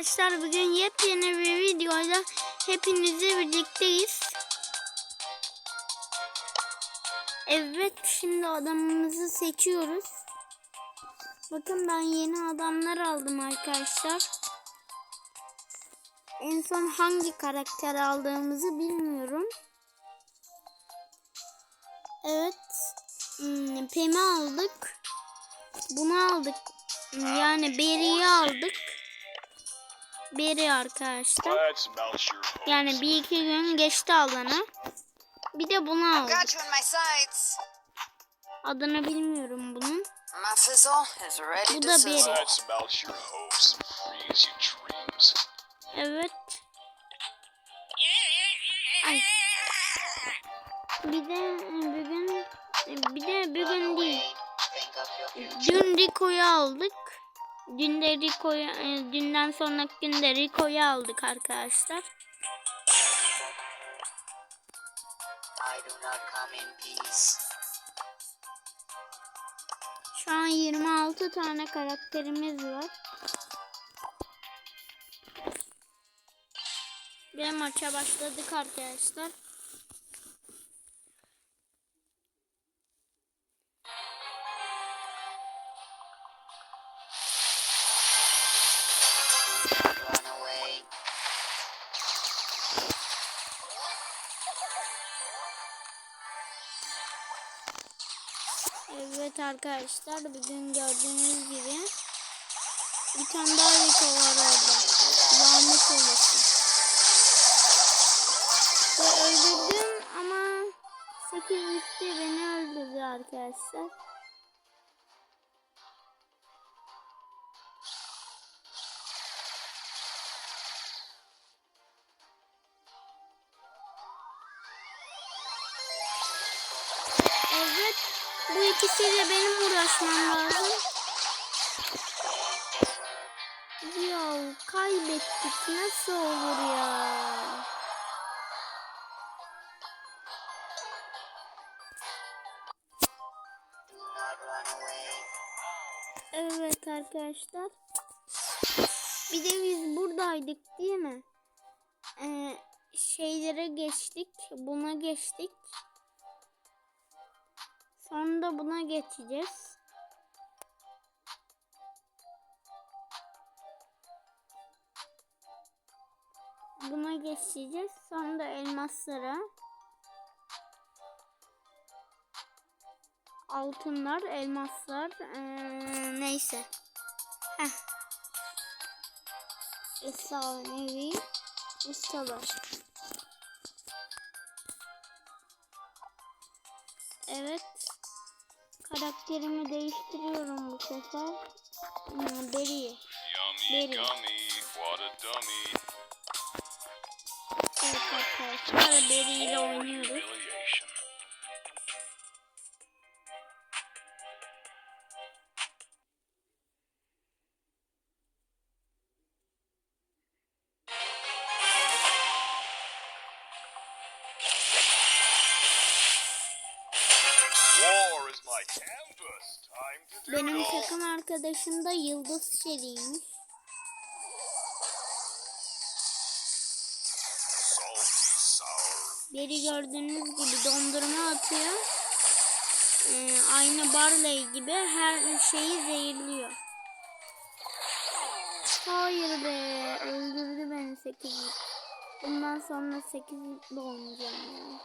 arkadaşlar bugün yepyeni bir videoyla hepinizle birlikteyiz. Evet şimdi adamımızı seçiyoruz. Bakın ben yeni adamlar aldım arkadaşlar. En son hangi karakter aldığımızı bilmiyorum. Evet. Hmm, Pem'i aldık. Bunu aldık. Yani Beri'yi aldık. Beri arkadaşlar. Yani bir iki gün geçti alana. Bir de bunu aldık. Adını bilmiyorum bunun. Bu da dreams. Evet. Ay. Bir de bugün bir de bugün değil. Dün Rico'yu aldık. Dün de Rico'yu e, dünden sonraki günde Rico'yu aldık arkadaşlar. Şu an 26 tane karakterimiz var. Ve maça başladık arkadaşlar. Evet arkadaşlar bugün gördüğünüz gibi bir tane daha Rico var orada. Lanet olası. Ve öldürdüm ama 8 gitti beni öldürdü arkadaşlar. Bu ikisiyle benim uğraşmam lazım. Ya kaybettik. Nasıl olur ya? Evet arkadaşlar. Bir de biz buradaydık değil mi? Ee, şeylere geçtik. Buna geçtik. Sonra da buna geçeceğiz. Buna geçeceğiz. Sonra da elmaslara. Altınlar, elmaslar. ee, neyse. Heh. Efsanevi ustalar. Evet. Karakterimi değiştiriyorum bu sefer. Hmm, a dummy. Evet arkadaşlar Beri ile For Benim takım arkadaşım da Yıldız Şeri'ymiş. Beri gördüğünüz gibi dondurma atıyor. Ee, aynı Barley gibi her şeyi zehirliyor. Hayır be öldürdü beni 8 Bundan sonra 8 olmayacağım ya.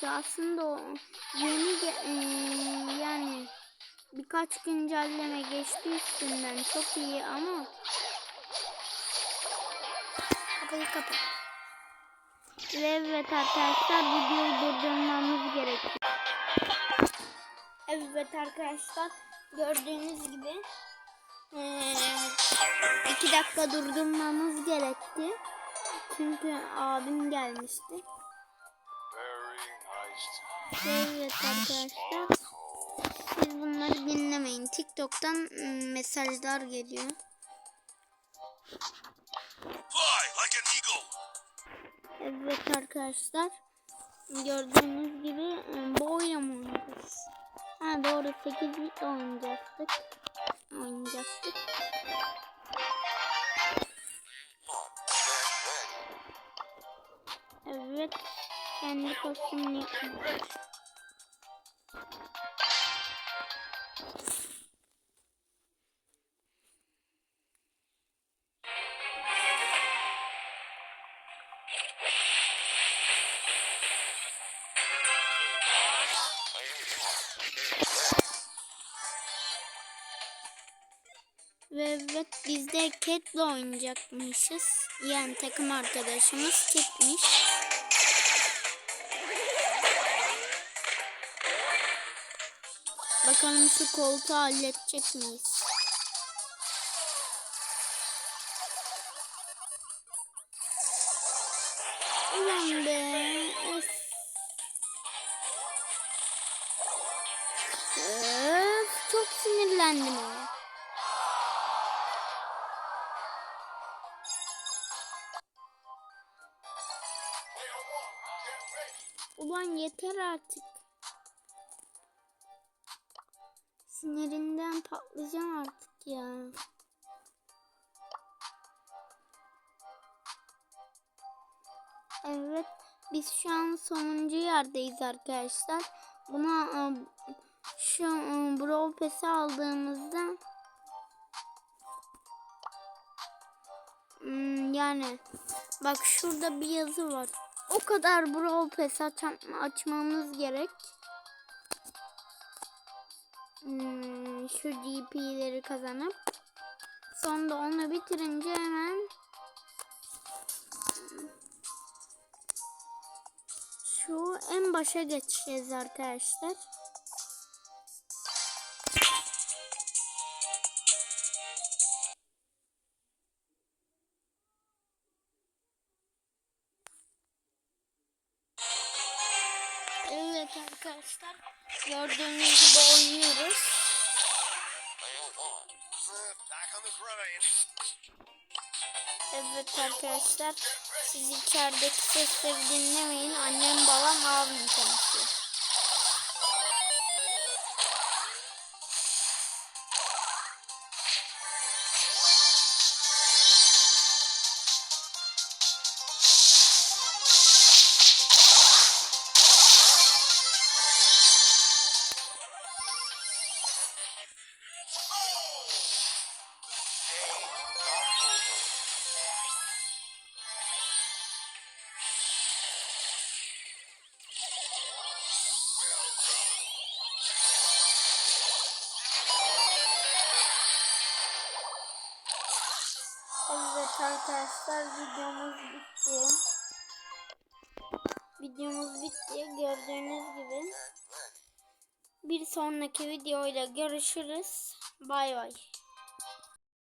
Kötü aslında o yeni eee, yani birkaç güncelleme geçti üstünden çok iyi ama kapıyı kapat. Ve evet arkadaşlar videoyu durdurmamız gerekiyor. Evet arkadaşlar gördüğünüz gibi eee, iki dakika durdurmamız gerekti. Çünkü abim gelmişti. Evet arkadaşlar. Siz bunları dinlemeyin. TikTok'tan mesajlar geliyor. Evet arkadaşlar. Gördüğünüz gibi ım, bu oyunu mu oynayacağız? Ha doğru 8 bit oynayacaktık. Oynayacaktık. Kendi kostümünü yapmış. Ve evet biz de Cat'le oynayacakmışız. Yani takım arkadaşımız Cat'miş. Bakalım şu koltuğu halledecek miyiz? Ulan be. Öf. Öf, çok sinirlendim. Ulan yeter artık. Sinirinden patlayacağım artık ya. Evet, biz şu an sonuncu yerdeyiz arkadaşlar. Buna e, şu e, Brawl Pass'i aldığımızda Hmm, yani bak şurada bir yazı var. O kadar Brawl Pass aç- açmamız gerek. Hmm, şu GP'leri kazanıp sonra onu bitirince hemen şu en başa geçeceğiz arkadaşlar. Arkadaşlar gördüğünüz gibi oynuyoruz. Evet arkadaşlar siz içerideki sesleri dinlemeyin. Annem babam abim konuşuyor. Evet arkadaşlar videomuz bitti. Videomuz bitti gördüğünüz gibi. Bir sonraki videoyla görüşürüz. Bay bay.